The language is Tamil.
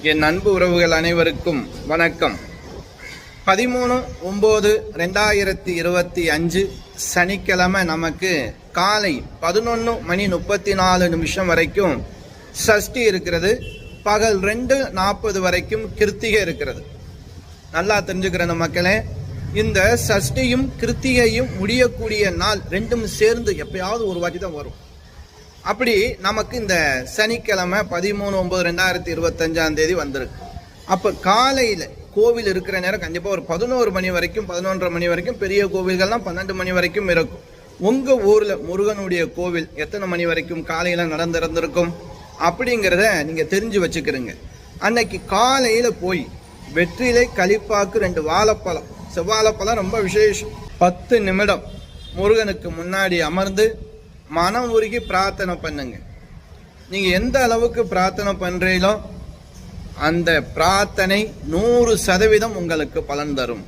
என் அன்பு உறவுகள் அனைவருக்கும் வணக்கம். பதிமூணு ஒம்பது ரெண்டாயிரத்தி இருபத்தி அஞ்சு சனிக்கிழமை நமக்கு காலை பதினொன்று மணி முப்பத்தி நாலு நிமிஷம் வரைக்கும் சஷ்டி இருக்கிறது. பகல் ரெண்டு நாற்பது வரைக்கும் கிருத்திகை இருக்கிறது. நல்லா தெரிஞ்சுக்கிறேன் மக்களே. இந்த சஷ்டியும் கிருத்திகையும் முடியக்கூடிய நாள் ரெண்டும் சேர்ந்து எப்பயாவது ஒரு வாட்டி தான் வரும். அப்படி நமக்கு இந்த சனிக்கிழமை பதிமூணு ஒன்பது ரெண்டாயிரத்தி இருபத்தஞ்சாம் தேதி வந்திருக்கு. அப்போ காலையில் கோவில் இருக்கிற நேரம் கண்டிப்பாக ஒரு பதினோரு மணி வரைக்கும் பதினொன்றரை மணி வரைக்கும் பெரிய கோவில்கள்லாம் பன்னெண்டு மணி வரைக்கும் இருக்கும். உங்கள் ஊரில் முருகனுடைய கோவில் எத்தனை மணி வரைக்கும் காலையில் நடந்திருந்திருக்கும்? அப்படிங்கிறத நீங்கள் தெரிஞ்சு வச்சுக்கிறீங்க. அன்னைக்கு காலையில் போய் வெற்றிலை களிப்பாக்கு ரெண்டு வாழைப்பழம். செவ்வாழைப்பழம் ரொம்ப விசேஷம். பத்து நிமிடம் முருகனுக்கு முன்னாடி அமர்ந்து மனம் உருகி பிரார்த்தனை பண்ணுங்க. நீங்கள் எந்த அளவுக்கு பிரார்த்தனை பண்ணுறீங்களோ அந்த பிரார்த்தனை நூறு சதவீதம் உங்களுக்கு பலன் தரும்.